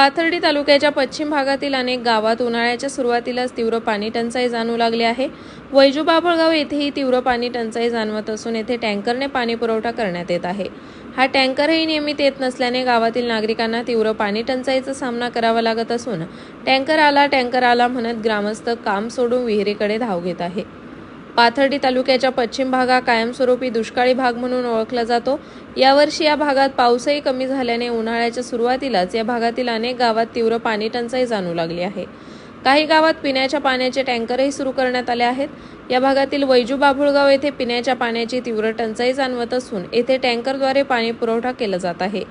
पाथर्डी तालुक्याच्या पश्चिम भागातील अनेक गावात उन्हाळ्याच्या सुरुवातीलाच तीव्र पाणी टंचाई जाणू लागली आहे. वैजू बाभळगाव येथेही तीव्र पाणी टंचाई जाणवत असून येथे टँकरने पाणी पुरवठा करण्यात येत आहे. हा टँकरही नियमित येत नसल्याने गावातील नागरिकांना तीव्र पाणी टंचाईचा सामना करावा लागत असून टँकर आला टँकर आला म्हणत ग्रामस्थ काम सोडून विहिरीकडे धाव घेत आहे. पाथर्डी तालुक्याच्या पश्चिम भागा कायमस्वरूपी दुष्काळी भाग म्हणून ओळखला जातो. यावर्षी या भागात पाऊसही कमी झाल्याने उन्हाळ्याच्या सुरुवातीलाच या भागातील अनेक गावात तीव्र पाणी टंचाई लागली आहे. काही गावात पिण्याच्या पाण्याचे टँकरही सुरू करण्यात आले आहेत. या भागातील वैजू बाभुळगाव येथे पिण्याच्या पाण्याची तीव्र टंचाई जाणवत असून येथे टँकरद्वारे पाणी पुरवठा केला जात आहे.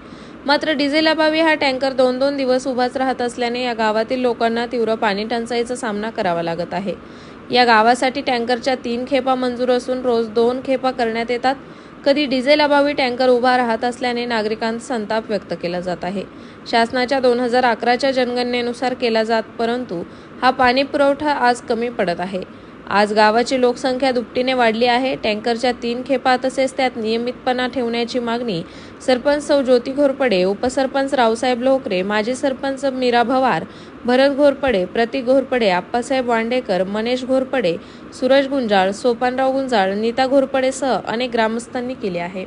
मात्र डिझेल अभावी हा टँकर दोन दोन दिवस उभाच राहत असल्याने या गावातील लोकांना तीव्र पाणी टंचाईचा सामना करावा लागत आहे. या गावासाठी टँकरच्या तीन खेपा मंजूर असून रोज दोन खेपा करण्यात येतात. कधी डिझेल अभावी टँकर उभा राहत असल्याने नागरिकांत संताप व्यक्त केला जात आहे. शासनाच्या दोन हजार अकराच्या जनगणनेनुसार केला जात परंतु हा पाणी पुरवठा आज कमी पडत आहे. आज गावाची लोकसंख्या दुपटीने वाढली आहे. टँकरच्या तीन खेपा तसेच त्यात नियमितपणा ठेवण्याची मागणी सरपंच सौ ज्योती घोरपडे उपसरपंच रावसाहेब लोकरे माजी सरपंच मीरा भवार भरत घोरपडे प्रतीक घोरपडे आप्पासाहेब वांडेकर मनेश घोरपडे सूरज गुंजाळ सोपानराव गुंजाळ नीता घोरपडेसह अनेक ग्रामस्थांनी केले आहे.